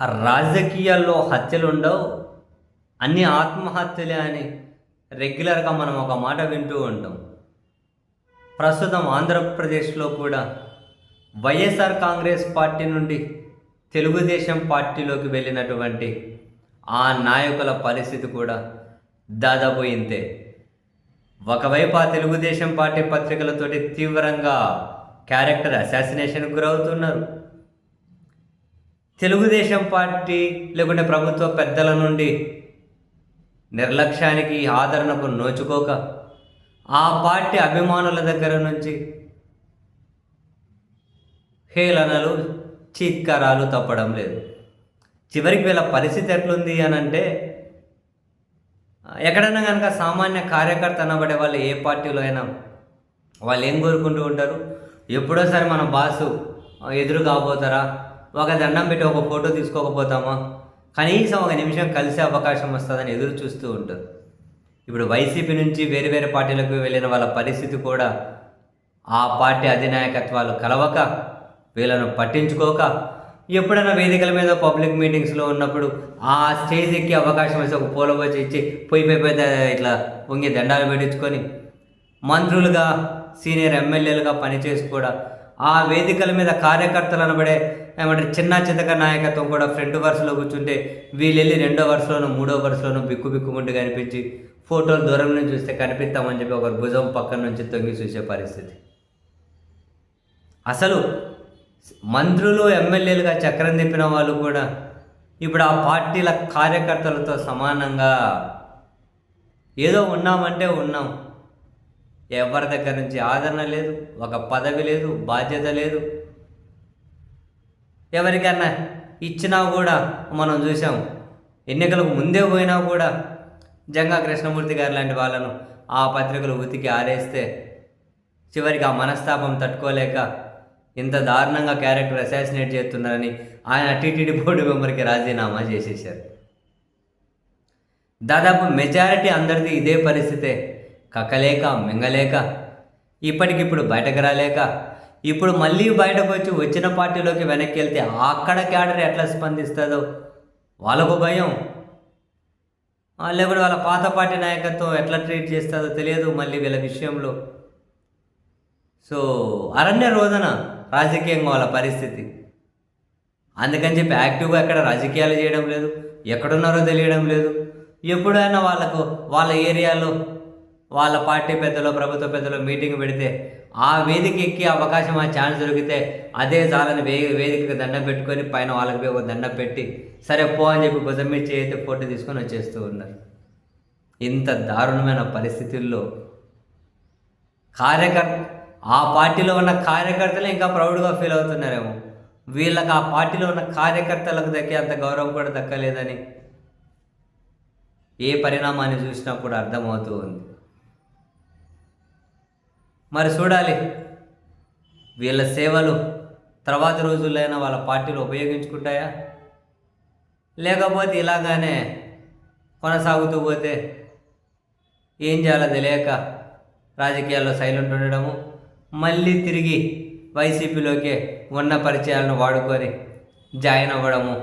రాజకీయాల్లో హత్యలు ఉండవు అన్ని ఆత్మహత్యలే అని రెగ్యులర్గా మనం ఒక మాట వింటూ ఉంటాం. ప్రస్తుతం ఆంధ్రప్రదేశ్లో కూడా వైఎస్ఆర్ కాంగ్రెస్ పార్టీ నుండి తెలుగుదేశం పార్టీలోకి వెళ్ళినటువంటి ఆ నాయకుల పరిస్థితి కూడా దాదాపు ఇంతే. ఒకవైపు ఆ తెలుగుదేశం పార్టీ పత్రికలతోటి తీవ్రంగా క్యారెక్టర్ అసాసినేషన్కి గురవుతున్నారు. తెలుగుదేశం పార్టీ లేకుంటే ప్రభుత్వ పెద్దల నుండి నిర్లక్ష్యానికి ఆదరణకు నోచుకోక ఆ పార్టీ అభిమానుల దగ్గర నుంచి హేళనలు చీత్కారాలు తప్పడం లేదు. చివరికి వీళ్ళ పరిస్థితి ఎట్లుంది అని అంటే ఎక్కడైనా కనుక సామాన్య కార్యకర్త అనబడే వాళ్ళు ఏ పార్టీలో అయినా వాళ్ళు ఏం కోరుకుంటూ ఉంటారు? ఎప్పుడోసారి మన బాసు ఎదురు కాబోతారా ఒక దండం పెట్టి ఒక ఫోటో తీసుకోకపోతామా? కనీసం ఒక నిమిషం కలిసే అవకాశం వస్తుందని ఎదురు చూస్తూ ఉంటారు. ఇప్పుడు వైసీపీ నుంచి వేరే వేరే పార్టీలకు వెళ్ళిన వాళ్ళ పరిస్థితి కూడా ఆ పార్టీ అధినాయకత్వాలు కలవక వీళ్ళను పట్టించుకోక ఎప్పుడైనా వేదికల మీద పబ్లిక్ మీటింగ్స్లో ఉన్నప్పుడు ఆ స్టేజ్ ఎక్కి అవకాశం వస్తే ఒక పూల వచ్చి ఇచ్చి పోయి పెద్ద ఇట్లా పొంగి దండాలు పెట్టించుకొని మంత్రులుగా సీనియర్ ఎమ్మెల్యేలుగా పనిచేసి కూడా ఆ వేదికల మీద కార్యకర్తలు అనబడే ఏమంటారు చిన్న చితక నాయకత్వం కూడా ఫ్రంట్ వరుసలో కూర్చుంటే వీళ్ళు వెళ్ళి రెండో వరుసలోనూ మూడో వరుసలోనూ బిక్కు బిక్కుముండి కనిపించి ఫోటోలు దూరం నుంచి చూస్తే కనిపిస్తామని చెప్పి ఒకరు భుజం పక్కన నుంచి తొంగి చూసే పరిస్థితి. అసలు మంత్రులు ఎమ్మెల్యేలుగా చక్రం తిప్పిన వాళ్ళు కూడా ఇప్పుడు ఆ పార్టీల కార్యకర్తలతో సమానంగా ఏదో ఉన్నామంటే ఉన్నాం. ఎవరి దగ్గర నుంచి ఆదరణ లేదు ఒక పదవి లేదు బాధ్యత లేదు. ఎవరికన్నా ఇచ్చినా కూడా మనం చూసాం ఎన్నికలకు ముందే పోయినా కూడా జంగా కృష్ణమూర్తి గారు లాంటి వాళ్ళను ఆ పత్రికలు ఉతికి ఆరేస్తే చివరికి ఆ మనస్తాపం తట్టుకోలేక ఇంత దారుణంగా క్యారెక్టర్ అసాసినేట్ చేస్తున్నారని ఆయన టీటీడీ బోర్డు మెంబర్కి రాజీనామా చేసేసారు దాదాపు మెజారిటీ అందరిది ఇదే పరిస్థితే కక్కలేక మింగలేక ఇప్పటికిప్పుడు బయటకు రాలేక ఇప్పుడు మళ్ళీ బయటకు వచ్చి వచ్చిన పార్టీలోకి వెనక్కి వెళ్తే అక్కడ క్యాడర్ ఎట్లా స్పందిస్తుందో వాళ్ళకు భయం. లేకపోతే లేకుంటే వాళ్ళ పాత పార్టీ నాయకత్వం ఎట్లా ట్రీట్ చేస్తుందో తెలియదు మళ్ళీ వీళ్ళ విషయంలో. సో అరణ్య రోదన రాజకీయంగా వాళ్ళ పరిస్థితి. అందుకని చెప్పి యాక్టివ్గా ఎక్కడ రాజకీయాలు చేయడం లేదు ఎక్కడున్నారో తెలియడం లేదు. ఎప్పుడైనా వాళ్ళకు వాళ్ళ ఏరియాలో వాళ్ళ పార్టీ పెద్దలు ప్రభుత్వ పెద్దలు మీటింగ్ పెడితే ఆ వేదిక ఎక్కి అవకాశం ఆ ఛాన్స్ దొరికితే అదే చాలని వే వేదికకి దండం పెట్టుకొని పైన వాళ్ళకి ఒక దండం పెట్టి సరే పో అని చెప్పి భుజం మీద చేయితే ఫోటో తీసుకొని వచ్చేస్తూ ఉన్నారు. ఇంత దారుణమైన పరిస్థితుల్లో కార్యకర్త ఆ పార్టీలో ఉన్న కార్యకర్తలు ఇంకా ప్రౌడ్గా ఫీల్ అవుతున్నారేమో. వీళ్ళకి ఆ పార్టీలో ఉన్న కార్యకర్తలకు దక్కే అంత గౌరవం కూడా దక్కలేదని ఏ పరిణామాన్ని చూసినా కూడా అర్థమవుతూ ఉంది. మరి చూడాలి. వీళ్ళ సేవలు తర్వాత రోజులైనా వాళ్ళ పార్టీలు ఉపయోగించుకుంటాయా? లేకపోతే ఇలాగానే కొనసాగుతూ పోతే ఏం చేయాలో తెలియక రాజకీయాల్లో సైలెంట్ ఉండడము మళ్ళీ తిరిగి వైసీపీలోకి ఉన్న పరిచయాలను వాడుకొని జాయిన్ అవ్వడము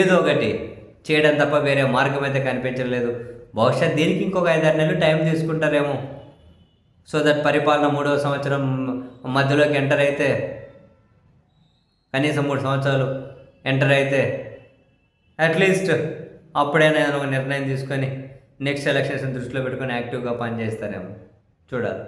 ఏదో ఒకటి చేయడం తప్ప వేరే మార్గం అయితే కనిపించలేదు బహుశా దీనికి ఇంకొక ఐదారు నెలలు టైం తీసుకుంటారేమో. సో దట్ పరిపాలన మూడవ సంవత్సరం మధ్యలోకి ఎంటర్ అయితే కనీసం మూడు సంవత్సరాలు ఎంటర్ అయితే అట్లీస్ట్ అప్పుడైనా ఒక నిర్ణయం తీసుకొని నెక్స్ట్ ఎలక్షన్స్ దృష్టిలో పెట్టుకొని యాక్టివ్గా పనిచేస్తారేమో. చూడాలి.